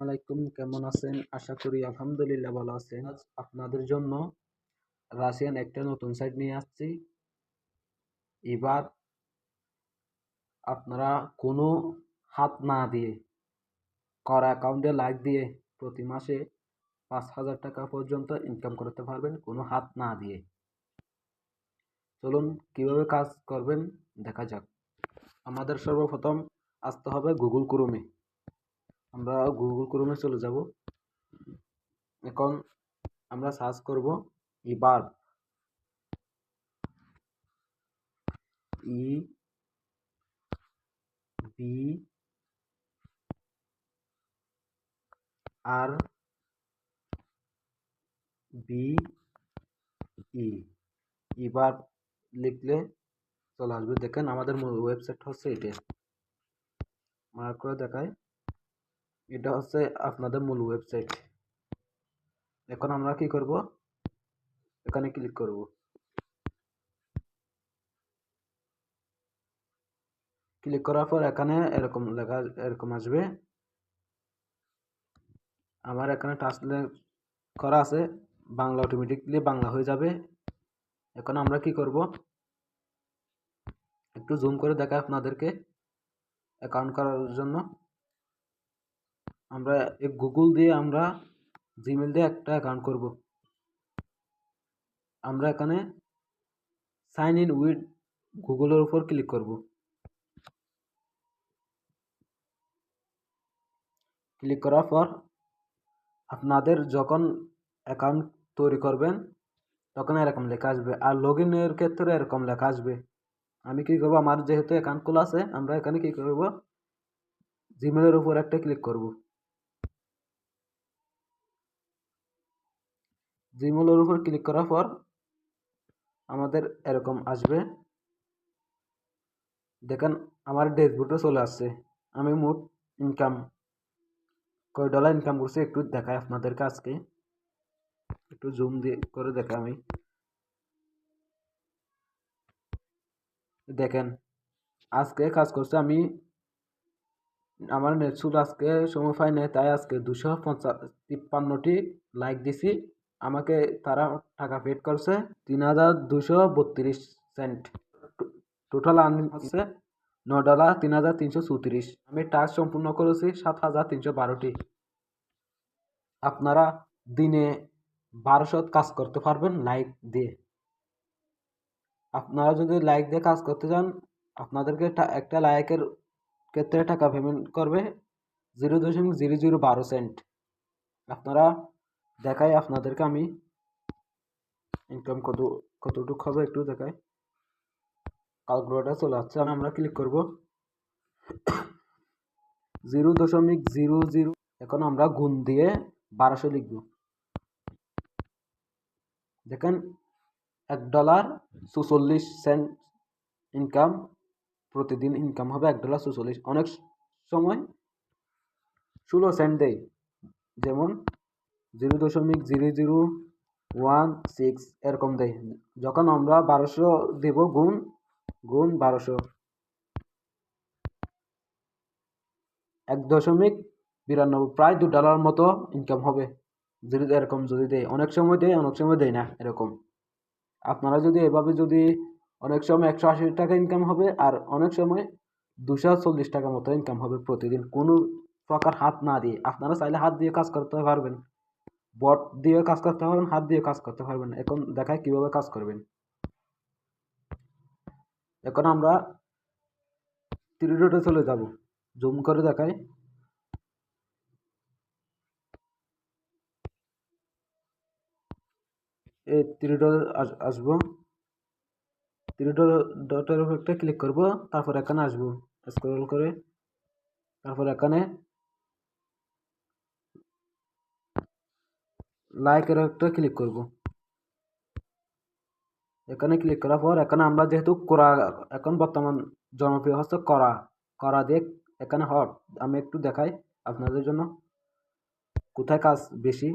আলাইকুম কেমন আছেন? আশা করি আলহামদুলিল্লাহ ভালো আছেন। আপনাদের জন্য রাশিয়ান একটা নতুন সাইট নিয়ে আসছি। এবার আপনারা কোনো হাত না দিয়ে, করা অ্যাকাউন্টে লাইক দিয়ে প্রতি মাসে পাঁচ হাজার টাকা পর্যন্ত ইনকাম করতে পারবেন, কোনো হাত না দিয়ে। চলুন কীভাবে কাজ করবেন, দেখা যাক। আমাদের সর্বপ্রথম আসতে হবে গুগল ক্রোমে। আমরা গুগল ক্রোমে চলে যাব। এখন আমরা সার্চ করব ইবার ই বি আর বি ই এবার লিখলে চলে আসবে। দেখেন আমাদের ওয়েবসাইট হচ্ছে এটা। মার্ক করে দেখায় এটা হচ্ছে আপনাদের মূল ওয়েবসাইট এখন আমরা কি করব? এখানে ক্লিক করব। ক্লিক করার পর এখানে এরকম লেখা, এরকম আসবে। আমার এখানে ট্রান্সলেট করা আছে। বাংলা অটোমেটিকলি বাংলা হয়ে যাবে। এখন আমরা কি করব? একটু জুম করে দেখা আপনাদেরকে। অ্যাকাউন্ট করার জন্য। আমরা এই গুগল দিয়ে আমরা জিমেল দিয়ে একটা অ্যাকাউন্ট করব। আমরা এখানে সাইন ইন উইথ গুগলের উপর ক্লিক করব। ক্লিক করার পর আপনাদের যখন অ্যাকাউন্ট তৈরি করবেন, তখন এরকম লেখা আসবে আর লগ ইনের ক্ষেত্রে এরকম লেখা আসবে। আমি কী করব? আমার যেহেতু অ্যাকাউন্ট খোলা আছে, আমরা এখানে কী করব? জিমেলের উপর একটা ক্লিক করব। জিমেলের উপর ক্লিক করার পর আমাদের এরকম আসবে। দেখেন আমার ড্যাশবোর্ডে চলে আসছে। আমি মোট ইনকাম কয় ডলার ইনকাম করছি একটু দেখাই আপনাদেরকে আজকে। একটু জুম দিয়ে করে দেখা আমি। দেখেন, আজকে কাজ করছে আমি, আমার নেট আজকে সময় পাই নাই, তাই আজকে দুশো পঞ্চাশ, তিপ্পান্নটি লাইক দিছি। আমাকে তারা টাকা পেড করছে তিন হাজার দুশো বত্রিশ সেন্ট টোটাল আর্নিং হচ্ছে ন ডলার তিন হাজার তিনশো চৌত্রিশ। আমি টাস্ক সম্পূর্ণ করেছি সাত হাজার তিনশো বারোটি। আপনারা দিনে বারোশো কাজ করতে পারবেন লাইক দিয়ে। আপনারা যদি লাইক দিয়ে কাজ করতে চান, আপনাদেরকে একটা লাইকের ক্ষেত্রে টাকা পেমেন্ট করবে জিরো দশমিক জিরো জিরো বারো সেন্ট আপনারা দেখাই আপনাদেরকে আমি। ইনকাম কত, কতটুকু হবে একটু দেখাই। ক্যালকুলেটার চলে আসছে আমরা ক্লিক করব। জিরো দশমিক জিরো জিরো এখন আমরা গুণ দিয়ে বারোশো লিখব। দেখেন, এক ডলার চুচল্লিশ সেন্ট ইনকাম প্রতিদিন ইনকাম হবে এক ডলার চুচল্লিশ অনেক সময় ষোলো সেন্ট দেয়, যেমন জিরো দশমিক জিরো জিরো ওয়ান সিক্স এরকম দেয় যখন আমরা বারোশো দেব, গুণ গুণ বারোশো। এক দশমিক বিরানব্বই, প্রায় দু ডলার মতো ইনকাম হবে। যদি এরকম যদি দেয় অনেক সময় দেয় অনেক সময় দেয় না, এরকম। আপনারা যদি এভাবে যদি অনেক সময় একশো আশি টাকা ইনকাম হবে, আর অনেক সময় দুশো চল্লিশ টাকা মতো ইনকাম হবে প্রতিদিন, কোনো প্রকার হাত না দিয়ে। আপনারা চাইলে হাত দিয়ে কাজ করতে পারবেন। বট দিয়ে কাজ করতে পারবেন, হাত দিয়ে কাজ করতে পারবেন। এখন দেখায় কীভাবে কাজ করবেন। এখন আমরা থ্রি চলে যাব। জুম করে দেখাই। এই থ্রি আসব। থ্রি ডটের উপর একটা ক্লিক করব, তারপর এখানে আসব। স্ক্রল করে, তারপর এখানে লাইকের একটা ক্লিক করব। এখানে ক্লিক করার পর এখানে আমরা যেহেতু করা, এখন বর্তমান জনপ্রিয় হচ্ছে করা। করা দিয়ে এখানে হট আমি একটু দেখাই আপনাদের জন্য। কোথায় কাজ বেশি?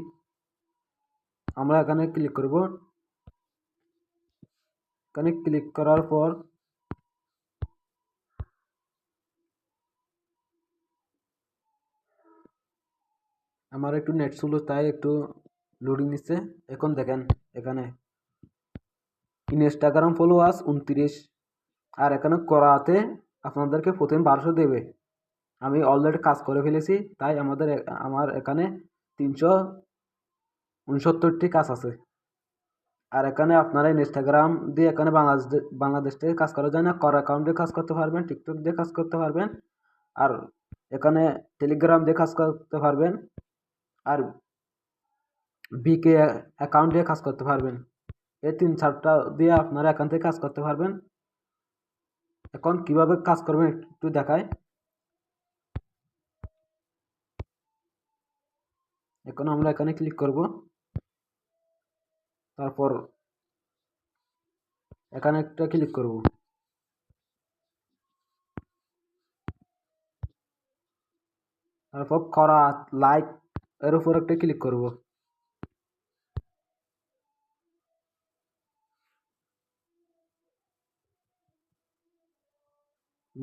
আমরা এখানে ক্লিক করব। এখানে ক্লিক করার পর আমার একটু নেট স্লো তাই একটু লোডিং নিচ্ছে। এখন দেখেন, এখানে ইনস্টাগ্রাম ফলোয়ার্স উনত্রিশ। আর এখানে করাতে আপনাদেরকে প্রথমে বারোশো দেবে। আমি অলরেডি কাজ করে ফেলেছি, তাই আমাদের আমার এখানে তিনশো উনসত্তরটি কাজ আছে। আর এখানে আপনারা ইনস্টাগ্রাম দিয়ে এখানে বাংলাদেশ বাংলাদেশ থেকে কাজ করা যায় না কর অ্যাকাউন্ট দিয়ে কাজ করতে পারবেন টিকটক দিয়ে কাজ করতে পারবেন, আর এখানে টেলিগ্রাম দিয়ে কাজ করতে পারবেন। আর বিকে অ্যাকাউন্ট দিয়ে কাজ করতে পারবেন। এই তিন চারটা দিয়ে আপনারা এখান থেকে কাজ করতে পারবেন। এখন কীভাবে কাজ করবেন একটু দেখায় এখন আমরা এখানে ক্লিক করব। তারপর এখানে একটা ক্লিক করব। তারপর করা লাইক এর উপর একটা ক্লিক করব।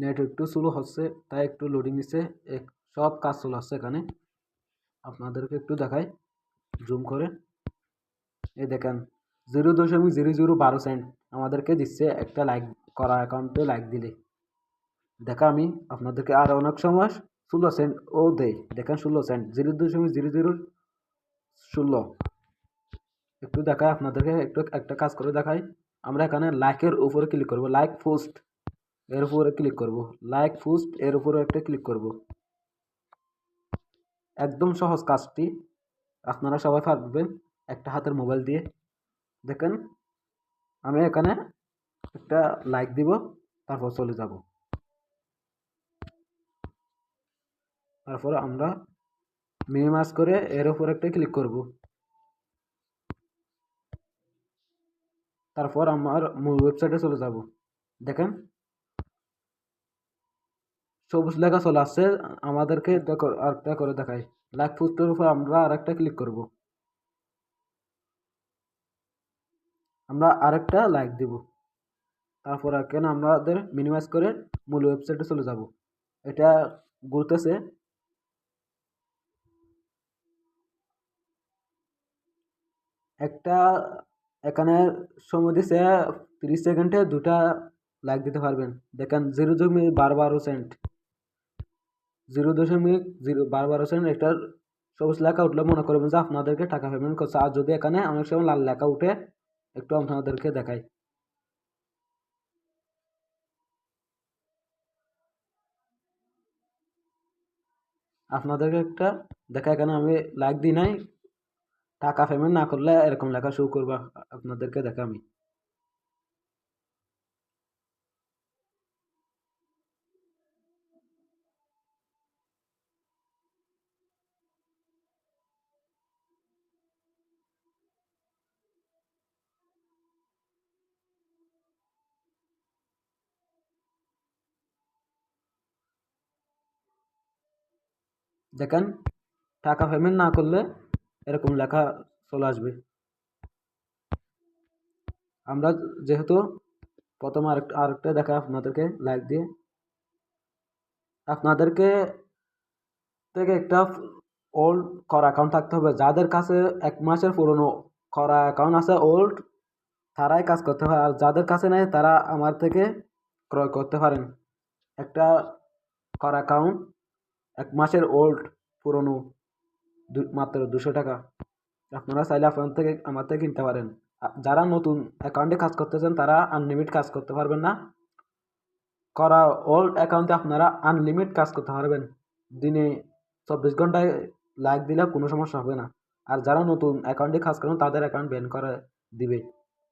নেট একটু স্লো হচ্ছে, তাই একটু লোডিং নিচ্ছে। এক- সব কাজ চলে আসছে এখানে। আপনাদেরকে একটু দেখাই জুম করে। এই দেখেন জিরো দশমিক জিরো জিরো বারো সেন্ট আমাদেরকে দিচ্ছে একটা লাইক করা অ্যাকাউন্টে লাইক দিলে। দেখা আমি আপনাদেরকে আর অনেক সময় ষোলো সেন্ট ও দেয় দেখেন ষোলো সেন্ট জিরো দশমিক জিরো জিরো ষোলো। একটু দেখায় আপনাদেরকে, একটু একটা কাজ করে দেখাই। আমরা এখানে লাইকের উপরে ক্লিক করব লাইক পোস্ট এর উপরে ক্লিক করব। লাইক পোস্ট এর উপরে একটা ক্লিক করব। একদম সহজ কাজটি। আপনারা সবাই পারবেন একটা হাতের মোবাইল দিয়ে। দেখেন, আমি এখানে একটা লাইক দিব, তারপর চলে যাব। তারপর আমরা মিনিমাইজ করে এর উপর একটা ক্লিক করব। তারপর আমার মূল ওয়েবসাইটে চলে যাব। দেখেন সবুজ লেখা চলে আসছে। আমাদেরকে আরেকটা করে দেখাই। লাইক পোস্টের উপর আমরা আরেকটা ক্লিক করব। আমরা আরেকটা লাইক দিব। তারপর এখানে আমাদের মিনিমাইজ করে মূল ওয়েবসাইটে চলে যাব। এটা ঘুরতেছে। একটা এখানে সময় দিছে তিরিশ সেকেন্ডে দুটা লাইক দিতে পারবেন। দেখেন জিরো দশমিক বারো বারো সেন্ট জিরো দশমিক জিরো বারো বারো সেন্ট একটা সবুজ লেখা উঠলে মনে করবেন যে আপনাদেরকে টাকা পেমেন্ট করছে। আর যদি এখানে অনেক সময় লাল লেখা উঠে, একটু আপনাদেরকে দেখাই। আপনাদেরকে একটা দেখা, এখানে আমি লাইক দিই নাই। টাকা পেমেন্ট না করলে এরকম লেখা শুরু করবা, আপনাদেরকে দেখা আমি। দেখেন, টাকা পেমেন্ট না করলে এরকম লেখা চলে আসবে। আমরা যেহেতু প্রথম আরেকটা আরেকটা দেখা আপনাদেরকে লাইক দিয়ে। আপনাদেরকে থেকে একটা ওল্ড করা অ্যাকাউন্ট থাকতে হবে। যাদের কাছে এক মাসের পুরনো করা অ্যাকাউন্ট আছে ওল্ড তারাই কাজ করতে হয়। আর যাদের কাছে নেই, তারা আমার থেকে ক্রয় করতে পারেন। একটা করা অ্যাকাউন্ট এক মাসের ওল্ড পুরনো মাত্র দুশো টাকা। আপনারা চাইলে আপনার থেকে, আমার থেকে কিনতে পারেন। যারা নতুন অ্যাকাউন্টে কাজ করতেছেন, তারা আনলিমিট কাজ করতে পারবেন না। করা ওল্ড অ্যাকাউন্টে আপনারা আনলিমিট কাজ করতে পারবেন। দিনে চব্বিশ ঘন্টায় লাইক দিলে কোনো সমস্যা হবে না। আর যারা নতুন অ্যাকাউন্টে কাজ করেন, তাদের অ্যাকাউন্ট ব্যান করে দিবে।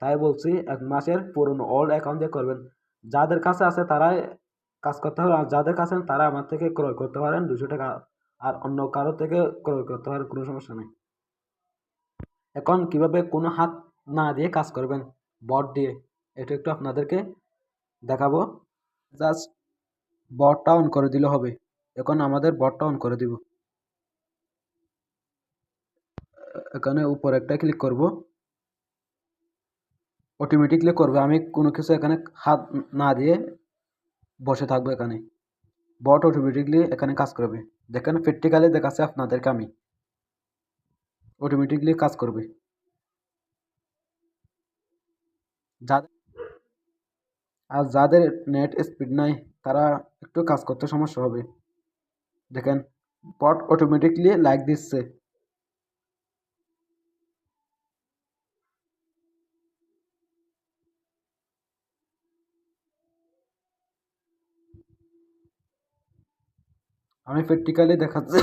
তাই বলছি, এক মাসের পুরনো ওল্ড অ্যাকাউন্ট দিয়ে করবেন। যাদের কাছে আছে, তারাই কাজ করতে হবে আর যাদের কাছে তারা আমার থেকে ক্রয় করতে পারেন দুশো টাকা। আর অন্য কারও থেকে ক্রয় করতে পারেন, কোনো সমস্যা নেই। এখন কীভাবে কোনো হাত না দিয়ে কাজ করবেন? বট দিয়ে। এটা একটু আপনাদেরকে দেখাবো। জাস্ট বটটা অন করে দিলে হবে। এখন আমাদের বটটা অন করে দিব। এখানে উপর একটা ক্লিক করব। অটোমেটিকলি করবে। আমি কোনো কিছু এখানে হাত না দিয়ে বসে থাকব এখানে। বট অটোমেটিকলি এখানে কাজ করবে। দেখেন প্র্যাকটিক্যালি দেখাচ্ছে আপনাদেরকে আমি। অটোমেটিকলি কাজ করবে। যাদের আর যাদের নেট স্পিড নাই, তারা একটু কাজ করতে সমস্যা হবে। দেখেন বট অটোমেটিকলি লাইক দিচ্ছে। আমি প্র্যাকটিক্যালি দেখাচ্ছি।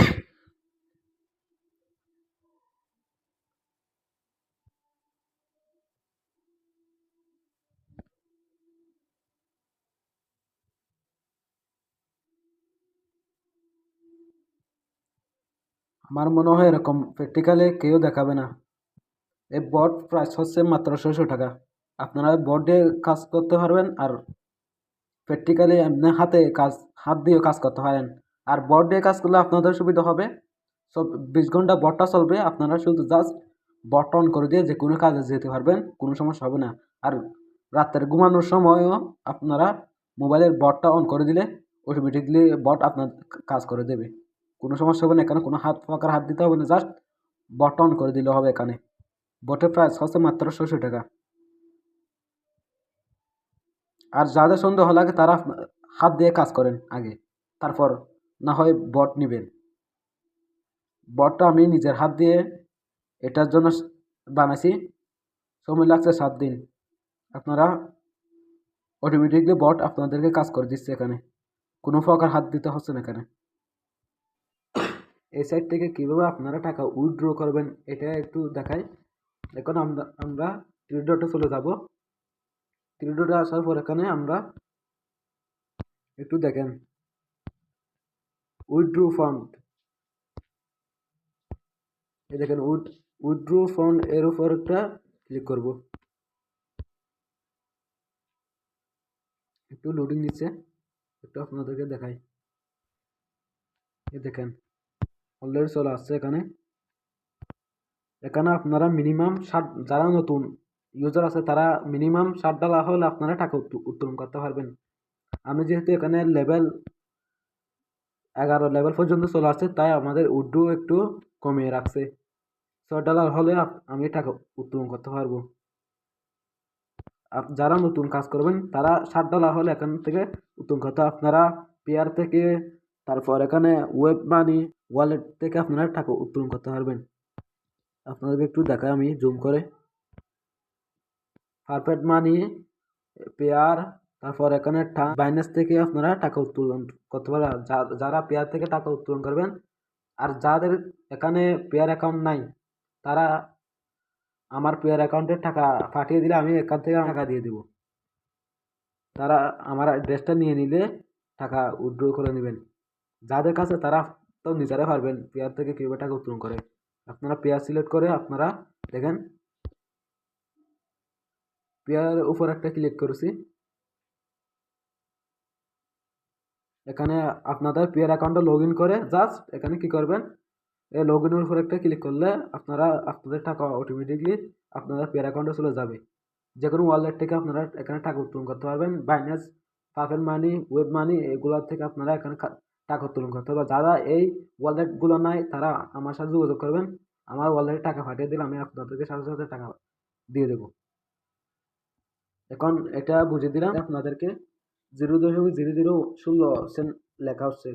আমার মনে হয় এরকম প্র্যাকটিক্যালে কেউ দেখাবে না। এই বট প্রাইস হচ্ছে মাত্র ছয়শো টাকা। আপনারা বট কাজ করতে পারবেন আর প্র্যাকটিক্যালি এমনি হাতে কাজ, হাত দিয়েও কাজ করতে পারেন। আর বট দিয়ে কাজ করলে আপনাদের সুবিধা হবে। সব বিশ ঘণ্টা বটটা চলবে, আপনারা শুধু জাস্ট বট অন করে দিয়ে যে কোনো কাজে যেতে পারবেন, কোনো সমস্যা হবে না। আর রাতের ঘুমানোর সময়ও আপনারা মোবাইলের বটটা অন করে দিলে অটোমেটিকলি বট আপনার কাজ করে দেবে। কোনো সমস্যা হবে না এখানে কোনো হাত ফাঁকার হাত দিতে হবে না জাস্ট বট অন করে দিলে হবে এখানে। বটের প্রাইস হচ্ছে মাত্র ছশো টাকা। আর যাদের সন্দেহ লাগে তারা হাত দিয়ে কাজ করেন আগে। তারপর না হয় বট নেবেন। বটটা আমি নিজের হাত দিয়ে এটার জন্য বানাইছি। সময় লাগছে সাত দিন। আপনারা অটোমেটিকলি বট আপনাদেরকে কাজ করে দিচ্ছে এখানে। কোনো প্রকার হাত দিতে হচ্ছে না এখানে। এই সাইড থেকে কীভাবে আপনারা টাকা উইথড্র করবেন, এটা একটু দেখাই। এখন আমরা আমরা থ্রি চলে যাব। থ্রি আসার পর এখানে আমরা একটু দেখেন। উইথড্র ফান্ড এই দেখেন, উইথ উইথড্র ফান্ড এর উপর একটা ক্লিক করব। একটু লোডিং নিচ্ছে একটু আপনাদেরকে দেখাই। এই দেখেন অলরেডি চলে আসছে এখানে। এখানে আপনারা মিনিমাম ষাট, যারা নতুন ইউজার আছে, তারা মিনিমাম ষাট ডলার হলে আপনারা টাকা উত্তোলন করতে পারবেন। আমি যেহেতু এখানে লেভেল এগারো লেভেল পর্যন্ত চলে আসছে, তাই আমাদের উড্ডু একটু কমিয়ে রাখছে। ছয় ডলার হলে আমি টাকা উত্তোলন করতে পারব। যারা নতুন কাজ করবেন, তারা ষাট ডলার হলে এখান থেকে উত্তোলন করতে আপনারা পেয়ার থেকে, তারপর এখানে ওয়েব মানি ওয়ালেট থেকে আপনারা টাকা উত্তোলন করতে পারবেন। আপনাদেরকে একটু দেখাই, আমি জুম করে। পারফেক্ট মানি পেয়ার তারপর এখানে বাইন্যান্স থেকে আপনারা টাকা উত্তোলন করতে পারেন যারা পেয়ার থেকে টাকা উত্তোলন করবেন, আর যাদের এখানে পেয়ার অ্যাকাউন্ট নাই, তারা আমার পেয়ার অ্যাকাউন্টে টাকা পাঠিয়ে দিলে আমি এখান থেকে টাকা দিয়ে দেব। তারা আমার অ্যাড্রেসটা নিয়ে নিলে টাকা উইথড্র করে নেবেন। যাদের কাছে তারা তো নিজেরাই পারবেন পেয়ার থেকে কীভাবে টাকা উত্তোলন করে। আপনারা পেয়ার সিলেক্ট করে আপনারা দেখেন পেয়ারের উপর একটা ক্লিক করেছি। এখানে আপনাদের পিয়ার অ্যাকাউন্টে লগ ইন করে জাস্ট এখানে কি করবেন? এই লগ ইনের উপর একটা ক্লিক করলে আপনারা, আপনাদের টাকা অটোমেটিকলি আপনাদের পেয়ার অ্যাকাউন্টে চলে যাবে। যে কোনো ওয়ালেট থেকে আপনারা এখানে টাকা উত্তোলন করতে পারবেন। Binance Perfect Money Web Money এগুলোর থেকে আপনারা এখানে টাকা উত্তোলন করতে পারবেন যারা এই ওয়ালেটগুলো নাই, তারা আমার সাথে যোগাযোগ করবেন। আমার ওয়ালেটে টাকা পাঠিয়ে দিলে আমি আপনাদেরকে সাথে সাথে টাকা দিয়ে দেবো। এখন এটা বুঝে দিলাম। আপনাদেরকে জিরো দশমিক জিরো জিরো ষোলো সেন্ট লেখা হচ্ছে।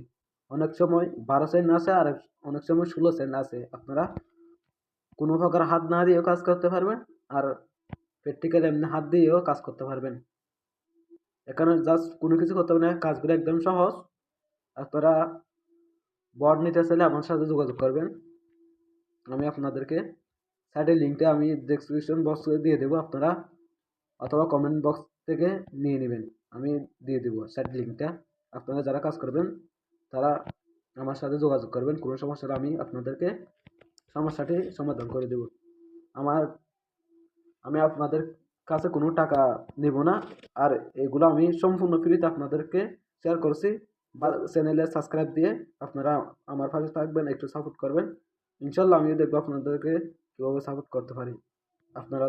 অনেক সময় বারো সেন্ট আছে আর অনেক সময় ষোলো সেন্ট আছে আপনারা কোনো প্রকার হাত না দিয়েও কাজ করতে পারবেন আর প্র্যাকটিক্যাল এমনি হাত দিয়েও কাজ করতে পারবেন। এখানে জাস্ট কোনো কিছু করতে হবে না, কাজগুলো একদম সহজ। আপনারা বর্ড নিতে চাইলে আমার সাথে যোগাযোগ করবেন। আমি আপনাদেরকে সাইডের লিঙ্কটা আমি ডেসক্রিপশন বক্সে দিয়ে দেবো। আপনারা অথবা কমেন্ট বক্স থেকে নিয়ে নেবেন। আমি দিয়ে দেবো সাইড লিঙ্কটা আপনারা যারা কাজ করবেন, তারা আমার সাথে যোগাযোগ করবেন। কোনো সমস্যাটা আমি আপনাদেরকে সমস্যাটি সমাধান করে দেব। আমার, আমি আপনাদের কাছে কোনো টাকা নেব না। আর এগুলো আমি সম্পূর্ণ ফ্রিতে আপনাদেরকে শেয়ার করছি। বা চ্যানেলে সাবস্ক্রাইব দিয়ে আপনারা আমার পাশে থাকবেন, একটু সাপোর্ট করবেন। ইনশাল্লাহ আমিও দেখব আপনাদেরকে কীভাবে সাপোর্ট করতে পারি। আপনারা